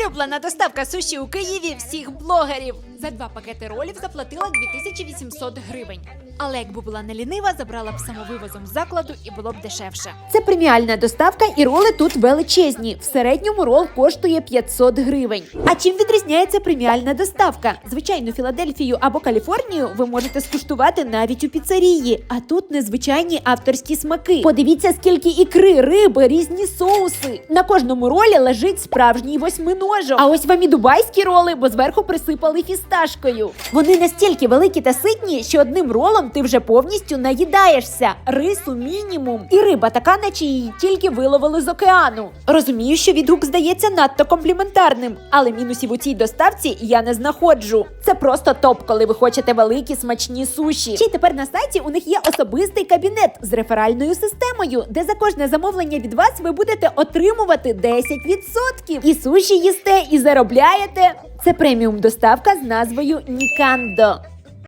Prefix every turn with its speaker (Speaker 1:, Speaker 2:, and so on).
Speaker 1: Улюблена доставка суші у Києві всіх блогерів. За два пакети ролів заплатила 2800 гривень. Але якби була не лінива, забрала б самовивозом з закладу і було б дешевше.
Speaker 2: Це преміальна доставка, і роли тут величезні. В середньому рол коштує 500 гривень. А чим відрізняється преміальна доставка? Звичайну Філадельфію або Каліфорнію ви можете скуштувати навіть у піцерії. А тут незвичайні авторські смаки. Подивіться, скільки ікри, риби, різні соуси. На кожному ролі лежить справжній восьминожок. А ось вам і дубайські роли, бо зверху присипали фісташкою. Вони настільки великі та ситні, що одним ролом ти вже повністю наїдаєшся. Рису мінімум. І риба така, наче її тільки виловили з океану. Розумію, що відгук здається надто компліментарним, але мінусів у цій доставці я не знаходжу. Це просто топ, коли ви хочете великі смачні суші. Ще тепер на сайті у них є особистий кабінет з реферальною системою, де за кожне замовлення від вас ви будете отримувати 10%. І суші їсте, і заробляєте. Це преміум доставка з назвою Нікандо.